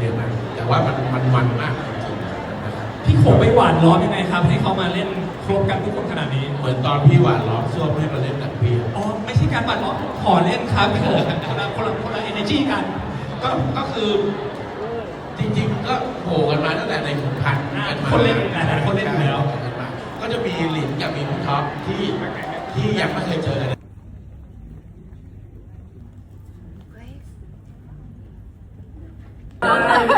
เยอะมาก แต่ว่ามันมันมันมากจริงๆนะครับพี่โขไปหวานล้อมยังไงครับ ให้เขามาเล่นครบกันทุกคนขนาดนี้ เหมือนตอนพี่หวานล้อมส้วมให้มาเล่นหนังพี่อ๋อ ไม่ใช่การหวานล้อมขอเล่นครับพี่โขคนละคนละคนละเอเนจีกัน ก็ก็คือจริงๆ ก็โผล่กันมาตั้งแต่ในขุนพันธ์กันมาคนเล่นหลายๆคนเล่นอยู่แล้ว ก็จะมีหลินกับมีพี่ท็อปที่ที่ยังไม่เคยเจอกัน โ